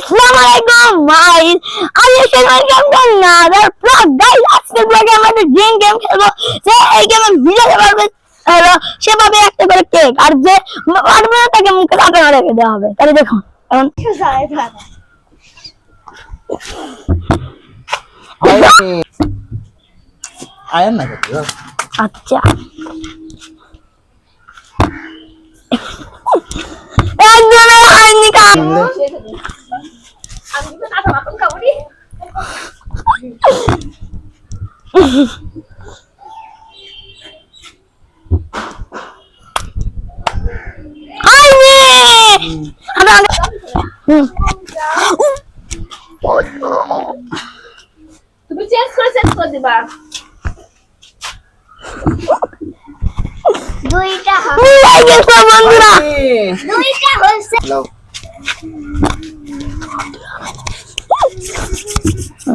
ইসলাম আলাইকুম ভাই আমি গেম খেলি না আর প্লাস গাইস আজকের ব্লগে আমরা একটা গেম খেলব যে এই গেমে ভিডিওতে পারবে হলো সে পাবে একটা করে কেক আর যে পারবে না তাকে মুখে দাঁতে রেখে দেওয়া হবে তাহলে দেখুন এখন আয়ান না আচ্ছা একজনের হয়নি কাজ হয়নি আরে আরে হুম তুমি চেঞ্জ করে চেঞ্জ করে দিবা দুইটা হবে মিলাই গেছে বন্ধুরা দুইটা হয়েছে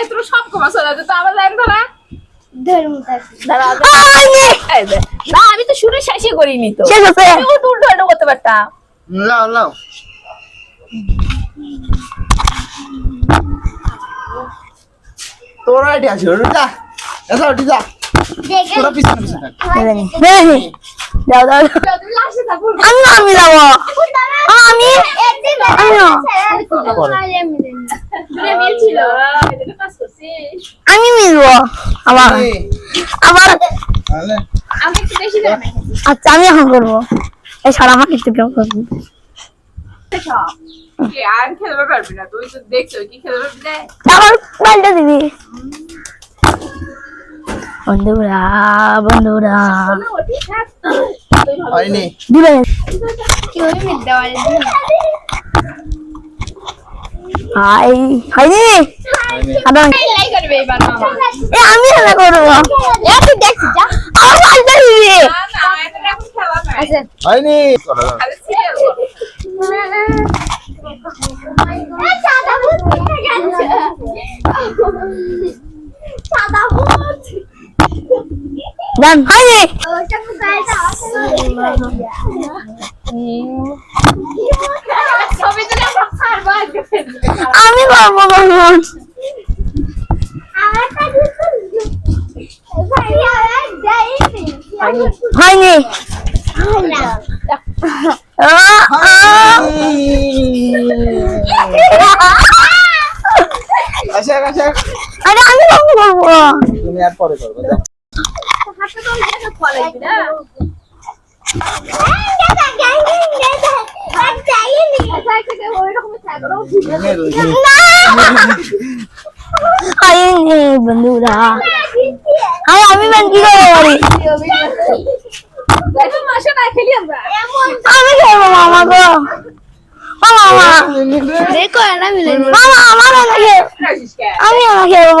আহ, বন্ধুরা বন্ধুরা মানে মানে রহিম এই তোর সব কমা চলে আমার লাইন ধরা দে। না আমি তো শুরু শেষই করিনি তো। উল্টো করতে পারতাম। লাও লাও তোর ওটা যা। এসা ওটি যা। তোরা পিছনে পিছনে। থাকো। আমি আমি যাব। আমি আমি মিলবো আবার। আবার। আচ্ছা আমি এখন করব। এই সারা আমাকে একটু কেমন করব আর খেলতে পারবি না। তুই তো দেখছ কি খেলতে পারবি আবার পাল্টা দিবি। বন্ধুরা বন্ধুরা। হয়নি। পারে হাই। হয়নি? আমি করব। হয়নি। জান হয়নি। আমি যাইনি হয়নি। আরে আমি করব তুমি আর পরে করবে যাও হাতে তো ইয়ে ফলাইবি না মেয়ে রয়েছে। হয়নি আমি ম্যান কি করব পারি দেখো মাসে না খেলি আমরা আমি খেলব, মামা। গো মামা দেখো এরা মিলে মামা আমার না খেল রাজিস কে আমি খেলব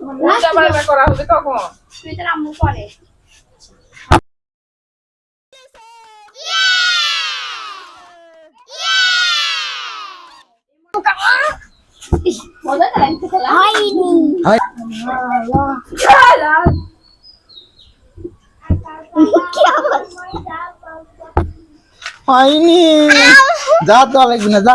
উল্টা পাল্টা করা হবে তখন মজা লাগছে খেলা হয় হয়নি যা তো লাগবে না যা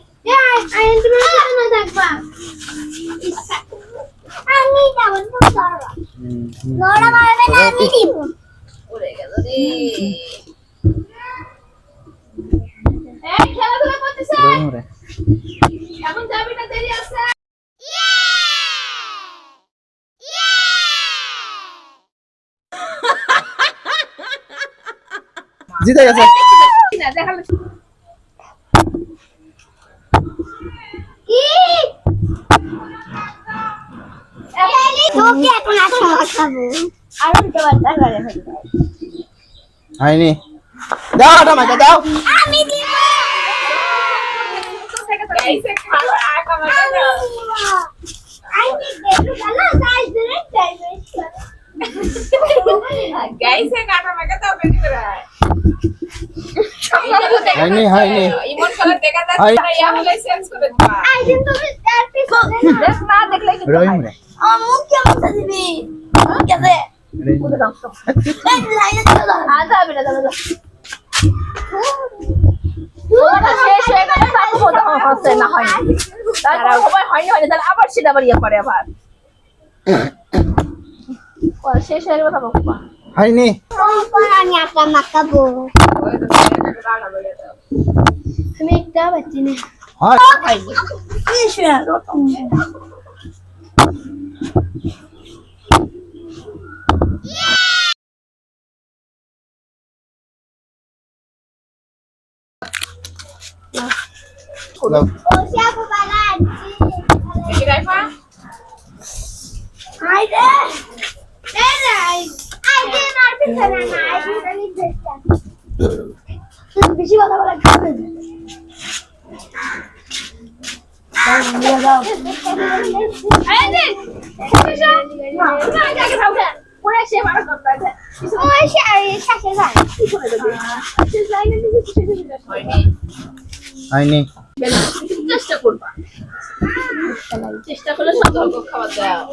এখন যাবি দেরি আছে। জিতে গেছে। তোকে এখন আসো খাব আর উল্টো পাল্টা করে ফেলব হয়নি। দাও ওটা আমাকে দাও। আমি দিব। মাকে করে হয়নি হয়নি। দেখা যাচ্ছে করে দিবা তুমি দেখলে রহিম রে আমু কেমন দিবি হয়নি। হয়নি তাহলে আবার সেটা আবার ইয়ে করে আবার শেষ হয়ে গেলে বাবা। হয়নি। আমি আটা মাখাবো। আমি একটা বাচ্চি না হয় কি শুয়ে রতন দাও। ওসি আপু বালা দেখি রাইফা আইরে এই নাই আইদিন আর পিছনে না আইদিন আমি দেখতাম বেশি কথা বলে খাবে চেষ্টা করবা। চেষ্টা করলে সব ধর্ম খাবার দাও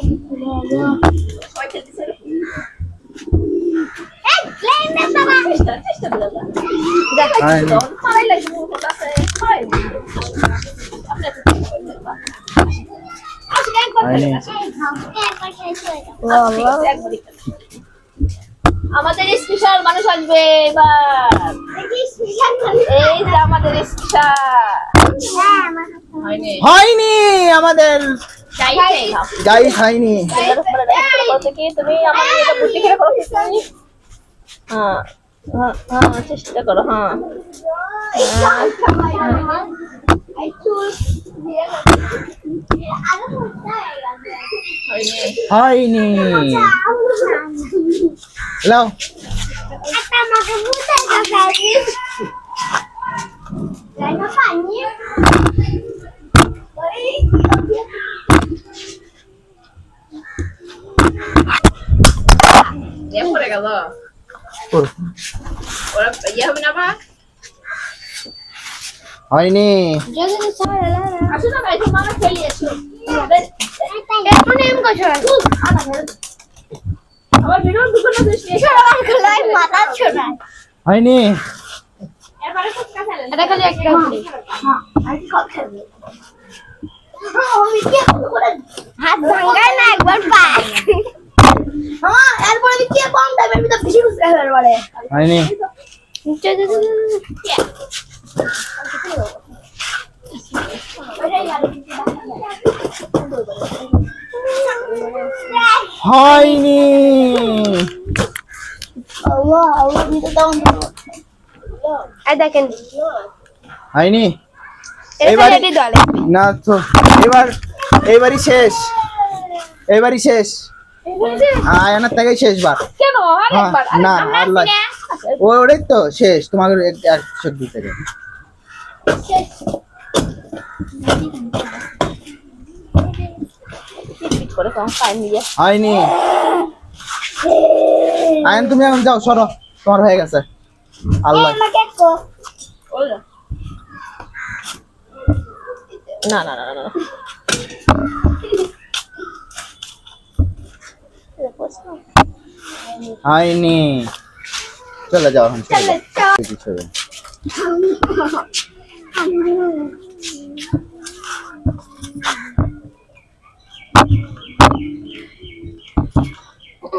সবাই খেলতেছে এই প্লেন না বাবা। চেষ্টা চেষ্টা করে দাও হয়নি পালাই লাগবে মোট আছে। হয় আপনি একটু চেষ্টা করে দেখবা আসলে একবার আমাদের স্পেশাল মানুষ আসবে এবার। এই যে আমাদের স্পেশাল হ্যাঁ হয়নি। হয়নি আমাদের গাইস হয়নি তুমি আমাদের এটা বুদ্ধি করে করো। হ্যাঁ হ্যাঁ হ্যাঁ চেষ্টা করো হ্যাঁ। এই চুল দিয়ে আরও কোথায় গেছে হয়নি হয়নি লাও একটা আমাকে বুঝাই গেছে লাইনা পানি ওই ইয়ে পড়ে গেল করো। ওরা ইয়ে হবে না ভাই হয়নি যদি সবাই আসো না ভাই তুমি আমরা খেলি এসো এখন এম করছ আবার ভিডিও দুটো না দিস লাই মাথা ছোড়া হয়নি। এবারে ফুটকা ফেলে এটা খালি একটা হাত ভাঙায় না একবার পায়। হ্যাঁ এরপরে আমি কে কম টাইমের ভিতর বেশি খুশি হবে এরপরে হয়নি। হয়নি। দেখেন। হয়নি? এবারে না তো এবার এবারই শেষ। এবারই শেষ। আয়নার থেকেই শেষবার হ্যাঁ না আর লয় ও ওটাই তো শেষ। তোমাকে একশো করে কম পাই নিয়ে হয়নি। আয়ন তুমি এখন যাও সরো। তোমার হয়ে গেছে। আল্লাহ। আমাকে কো ওই না। না না না না হয়নি। চলে যাও এখন চলে যাও।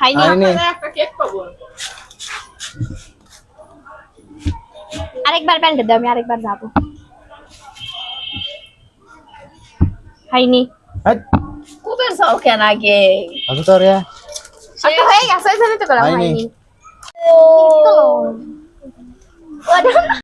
খাইনি হয়নি আরেকবার প্যান্টে দাও আমি আরেকবার যাব খাইনি হাট, কুবের সাও কেন আগে আচ্ছা তো রে আচ্ছা হয়ে গেছে ওই জন্য তো করা হয়নি। হয়নি ও